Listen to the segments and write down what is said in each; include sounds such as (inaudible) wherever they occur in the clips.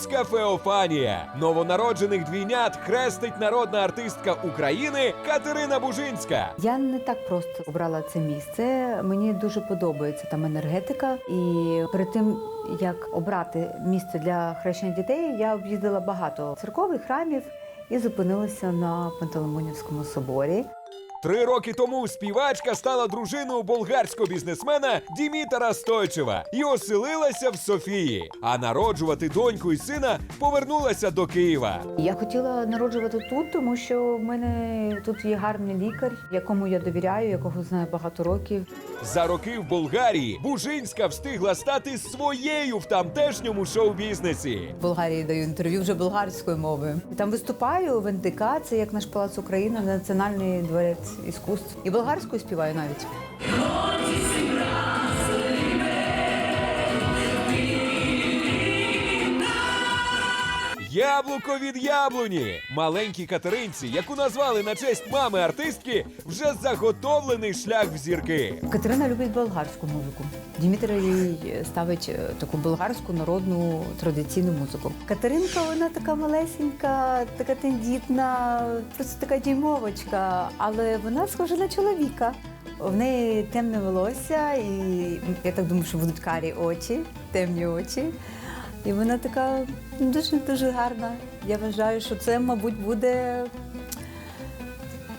Київська Феофанія. Новонароджених двійнят хрестить народна артистка України Катерина Бужинська. Я не так просто обрала це місце. Мені дуже подобається там енергетика. І перед тим як обрати місце для хрещення дітей, я об'їздила багато церкових храмів і зупинилася на Пантелеймонівському соборі. Три роки тому співачка стала дружиною болгарського бізнесмена Дімітара Стойчева і оселилася в Софії. А народжувати доньку і сина повернулася до Києва. Я хотіла народжувати тут, тому що в мене тут є гарний лікар, якому я довіряю, якого знаю багато років. За роки в Болгарії Бужинська встигла стати своєю в тамтешньому шоу-бізнесі. В Болгарії даю інтерв'ю вже болгарською мовою. Там виступаю в НДК, це як наш палац України, Національний дворець іскусств. І болгарською співаю навіть. Яблуко від яблуні. Маленькій Катеринці, яку назвали на честь мами артистки, вже заготовлений шлях в зірки. Катерина любить болгарську музику. Дмитро їй ставить е, таку болгарську народну традиційну музику. Катеринка, вона така малесенька, така тендітна, просто така діймовочка, але вона схожа на чоловіка. В неї темне волосся, і я так думаю, що будуть карі очі, темні очі. І вона така дуже дуже гарна. Я вважаю, що це, мабуть, буде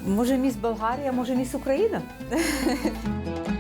може міс Болгарія, може міс Україна. (laughs)